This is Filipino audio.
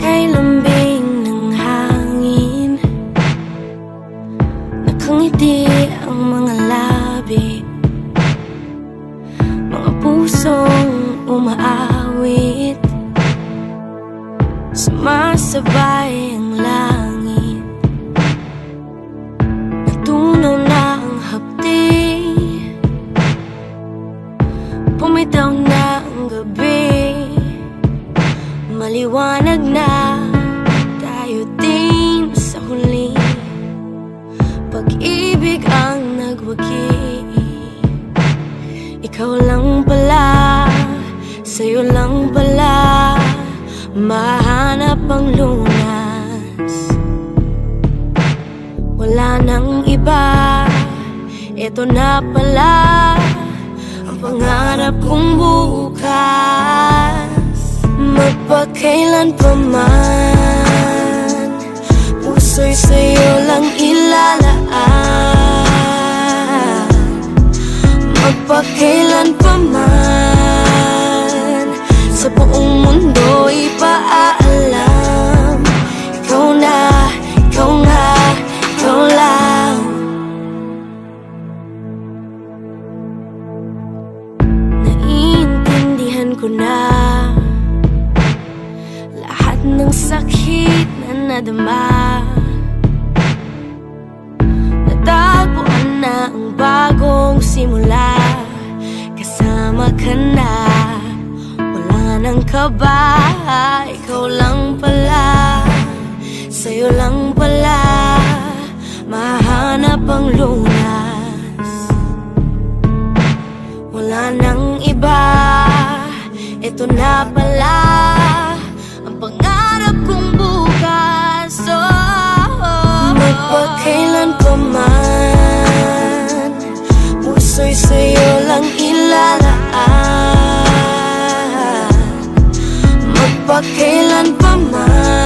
Kay lambing ng hangin Nakangiti ang mga labi. Mga pusong umaawit Sumasabay Maliwanag na tayo din sa huli. Pag-ibig ang nagwagi. Ikaw lang pala, sa'yo lang pala. Mahanap ang lunas. Wala nang iba, ito na pala Ang pangarap kong bukas Magpakailan pa man? Puso'y sa'yo lang ilalaan Magpakailan pa man? Sa buong mundo ipaalam Ikaw na, ikaw nga, ikaw lang. Naiintindihan ko na nadama Natagpuan na ang bagong simula. Kasama ka na. Wala nang kaba. Ikaw lang pala. Sa'yo lang pala. Mahanap ang lunas. Wala nang iba. Ito na pala Ang pangarap pa Puso'y sa'yo lang ilalaan Magpakailan pa man.